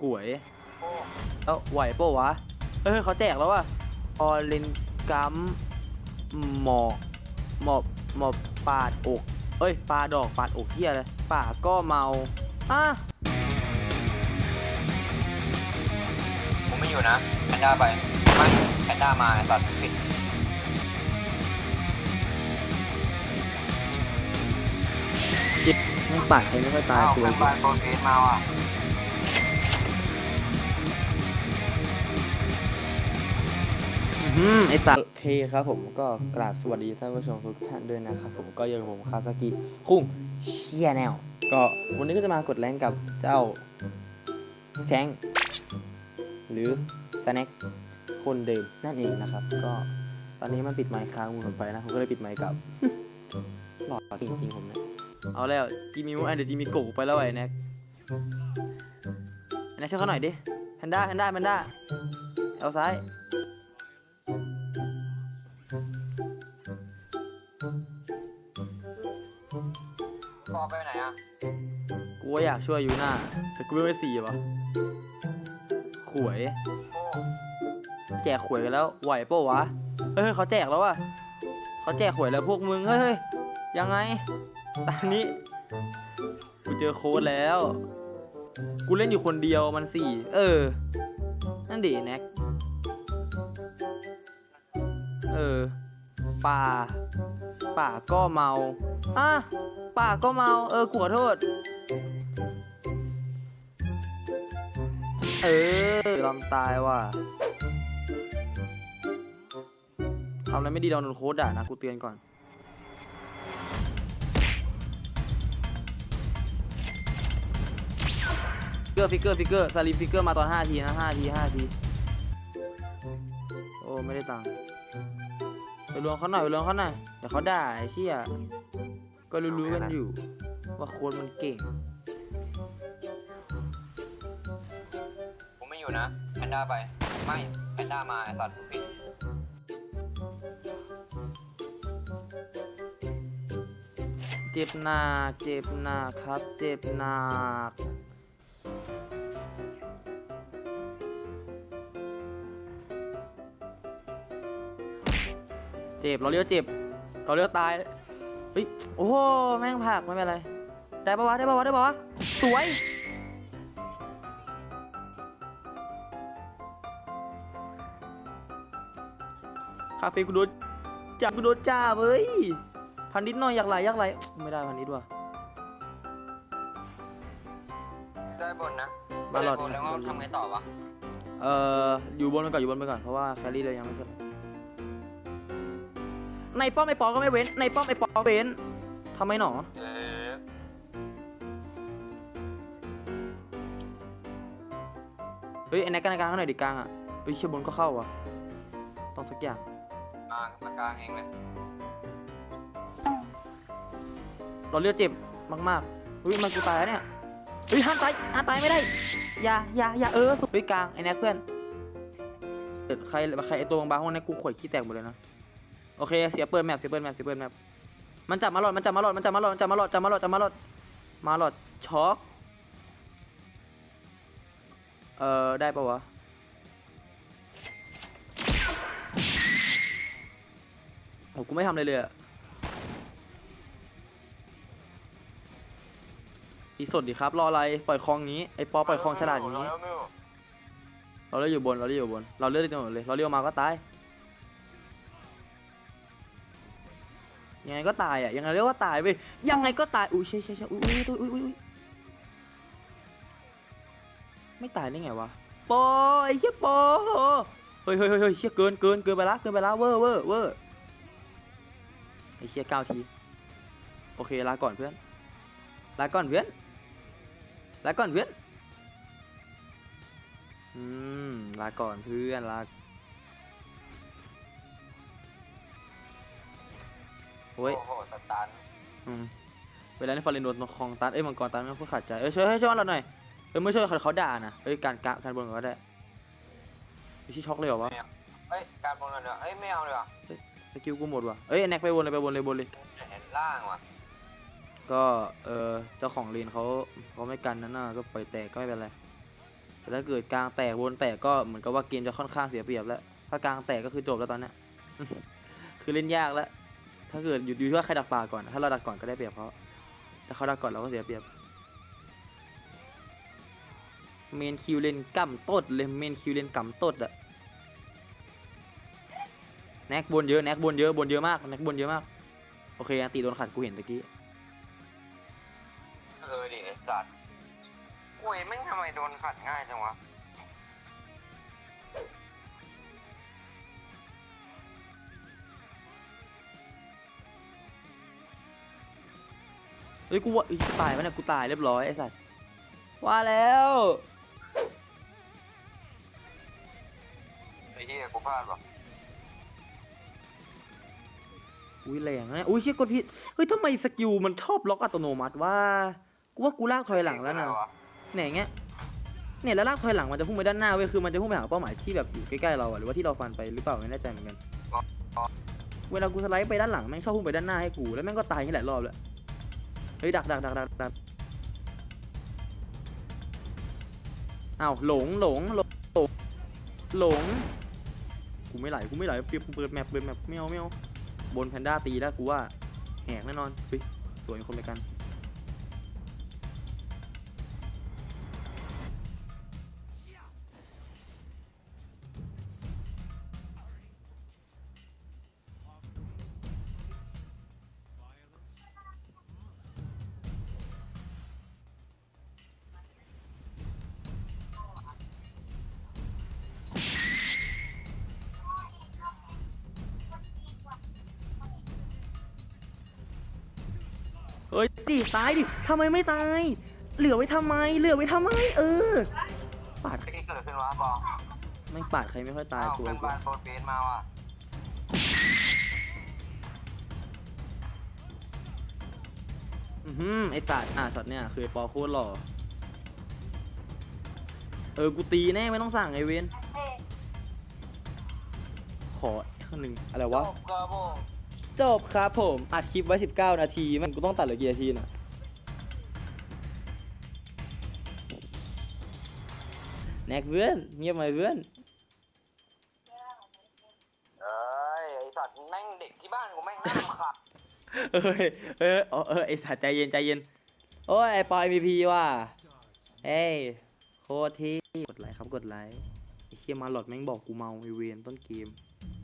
ขวยแล้วไหวปะวะ เอ้ยเขาแจกแล้วว่ะออเลนกัมหมอกหมอบหมอบปาดอก เอ้ยปาดอกปาดอกเฮียอะไรป่าก็เมาอะผมไม่อยู่นะแพนด้าไปไม่แพนด้ามาไอ้สัตว์ปิดไม่ปาดใครไม่ค่อยตายอ้าวตัวแฟนบ้านโปรเฟสมาว่ะ อืมไอตาโอเคครับผมก็กราบสวัสดีท่านผู้ชมทุกท่านด้วยนะครับผมก็ยังผมคาซากิคุ้งเชียแนวก็วันนี้ก็จะมากดแรงกับเจ้าแฟงหรือสแน็คคนเดิมนั่นเองนะครับ ก็ตอนนี้มันปิดไมค์ค้างมือผมไปนะผมก็เลยปิดไมค์กลับหลอดจริงๆผมเนี่ยเอาแล้วจีมีมุกอันเดี๋ยวจีมีโกกูไปแล้วไอ้แน็กไอ้แน็กช่วยเขาหน่อยดิแพนด้าแพนด้าแพนด้าเอาซ้าย กูอยากช่วยยูน่าแต่กูไม่ไปสี่วะขวย แจกขวยกันแล้วไหวปะวะ เฮ้ยเขาแจกแล้ววะเขาแจกขวยแล้วพวกมึงเฮ้ยเฮ้ยยังไงตอนนี้ กูเจอโค้ดแล้ว กูเล่นอยู่คนเดียวมันสี่เออ นั่นดิแน็กเออป่า ป่าก็เมาอะ ปาก็เมา เออขอโทษ เออลำตายว่ะทำอะไรไม่ดีโดนโค้ดด่านะกูเตือนก่อน ฟิกเกอร์ฟิกเกอร์ฟิกเกอร์สลิปฟิกเกอร์มาตอน5ทีนะ5ที5ทีโอ้ ไม่ได้ตังค์ไปรวมเขาหน่อยไปรวมเขาหน่อยเดี๋ยวเขาด่าไอ้เชี่ย ก็รู้ๆกันอยู่ ว่าโค้ดมันเก่ง ผมไม่อยู่นะแพนด้าไป ไม่แพนด้ามาไอ้สัตว์ปิดเจ็บหนักเจ็บหนักครับ เจ็บหนักเจ็บ เราเรียกว่าเจ็บเราเรียกว่าตาย เฮ้ยโอ้โหแม่งผักไม่เป็นไร ได้ปะวะได้ปะวะได้ปะวะสวย คาเฟ่กูโดนจับกูโดนจับเฮ้ย พันนิดหน่อยอยากไหลอยากไหลไม่ได้พันนิดว่ะ ได้บนนะมาหลอด ได้บนแล้วก็ทำไงต่อวะ เอ่ออยู่บนไปก่อนอยู่บนไปก่อนเพราะว่าแครี่เลยยังไม่เสร็จ ในป้อมไอปอก็ไม่เว้น ในป้อมไอปอเว้นทำไมหนอ เออเฮ้ยไอ้แน็กกันกลางเขาหน่อยดิกลางอะเฮ้ยเชี่ยบนก็เข้าว่ะต้องสักอย่างมามากลางเองเลยเราเลือดเจ็บมากๆเฮ้ยมันกูตายแล้วเนี่ยเฮ้ยห้ามตายห้ามตายไม่ได้ อย่าอย่าอย่าเออสุดเฮ้ยกลางไอ้แน็กเพื่อนเกิดใครใครไอตัวบางๆพวกนี้กูข่อยขี้แตกหมดเลยนะ โอเคเสียเปิดแมปเสียเปิดแมปเสียเปิดแมปมันจับมาหลอดมันจับมาหลอดมันจับมาหลอดมันจับมาหลอดจับมาหลอดจับมาหลอดมาหลอดช็อกเออได้ปะวะโอ้กูไม่ทำเลยเลยอะอีสดดีครับรออะไรปล่อยคลองนี้ไอปอปล่อยคลองฉลาดอย่างนี้ เราเลือกอยู่บนเราเลือกอยู่บนเราเลือกได้ตรงหมดเลยเราเลือกมาก็ตาย ยังไงก็ตายอะยังไงเรียกว่าตายเว้ยยังไงก็ตายอุ้ยใช่ใช่ใช่อุ้ยอุ้ยอุ้ยอุ้ยอุ้ยไม่ตายได้ไงวะปอไอ้เหี้ยปอเฮ้ยเฮ้ยเฮ้ยเฮ้ยเชี่ยเกินเกินเกินไปละเกินไปละเวอร์เวอร์เวอร์ไอ้เชี่ยเก้าทีโอเคลาก่อนเพื่อนลาก่อนเพื่อนลาก่อนเพื่อนอืมลาก่อนเพื่อนลา อ้ยโอ้โหสตันอืมเวลาในฟอร์เรนโดนคลองตันเอ้ยมังกรตันมันพูดขาดใจเอ้ยช่วยให้ช่วยเราหน่อยเอ้ยไม่ช่วยเขาเขาด่านะเอ้ยการการการบนก็ได้ไม่ใช่ช็อกเลยเหรอวะเอ้ยการบนเลยเหรอเอ้ยไม่เอาเลยเหรอสกิลกูหมดว่ะเอ้ยแน็กไปวนเลยไปวนเลยบนเลยเห็นล่างว่ะก็เออเจ้าของเลนเขาเขาไม่กันนั่นน่ะก็ปล่อยแตกก็ไม่เป็นไรแต่ถ้าเกิดกลางแตกบนแตกก็เหมือนกับว่าเกมจะค่อนข้างเสียเปรียบแล้วถ้ากลางแตกก็คือจบแล้วตอนเนี้ยคือเล่นยากแล้ว ถ้าเกิดอยู่อยู่ที่ว่าใครดักปลาก่อน ถ้าเราดักก่อนก็ได้เปรียบเขาถ้าเขาดักก่อนเราก็เสียเปรียบ เมนคิวเล่นกั่มตดเลยเมนคิวเล่นกั่มตดอะแน็กบนเยอะแน็กบนเยอะบนเยอะมากแน็กบนเยอะมาก โอเคอันตีโดนขัดกูเห็นตะกี้เออดิไอ้สัตว์โอ้ยแม่งทำไมโดนขัดง่ายจังวะ เฮ้ยกูว่าเอ้ยตายมันเนี่ยกูตายเรียบร้อยไอ้สัสว่าแล้วไอ้เหี้ยกูพลาดว่ะอุ้ยแรงนะเนี่ยอุ้ยเชี่ยกดผิดเฮ้ยทำไมสกิลมันชอบล็อกอัตโนมัติว่ากูว่ากูลากถอยหลังแล้วนะเก่งไปะเนี่ยอย่างเงี้ยเนี่ยแล้วลากถอยหลังมันจะพุ่งไปด้านหน้าเว้ยคือมันจะพุ่งไปหาเป้าหมายที่แบบอยู่ใกล้ๆเราอะหรือว่าที่เราฟันไปหรือเปล่าไม่แน่ใจเหมือนกันเวลากูสไลด์ไปด้านหลังแม่งชอบพุ่งไปด้านหน้าให้กูแล้วแม่งก็ตายแค่หลายรอบแล้ว เฮ้ยดักดักดักดักดักอ้าวหลงหลงหลงหลงหลงกูไม่ไหลกูไม่ไหลเปียบเปิดแมปเปิดแมปไม่เอาไม่เอาบนแพนด้าตีแล้วกูว่าแหกแน่นอนเฮ้ยสวยคนไปกัน เฮ้ยดิตายดิทำไมไม่ตาย เหลือไว้ทำไม เหลือไว้ทำไม เออ ปาดไอ้ที่เกิดขึ้นวะบองไม่งปาดใครไม่ค่อยตายอ้าวตัวเพื่อนกูบ้านโฟนเบสมาว่ะอือหือไอ้ตัดอะช็อตเนี่ยคือไอ้ปอโคตรหล่อ เออ กูตีแน่ไม่ต้องสั่งไอเวนขอข้างหนึ่งอะไรวะ จบกระโบง จบครับผม อัดคลิปไว้ 19 นาที มันกูต้องตัดเหลือกี่นาทีน่ะแน็กเพื่อน เงียบไหมเพื่อน เอ้ย ไอ้สัตว์แม่งเด็กที่บ้านกูแม่งน่ารำคาญเอ้ยเออเออเออไอสัตว์ใจเย็นใจเย็น โอ้ยไอปอยมีพีว่ะ เอ้ยโคตรที่กดไลค์ครับกดไลค์ไอเชี่ยมาหลอดแม่งบอกกูเมาไอเวนต้นเกม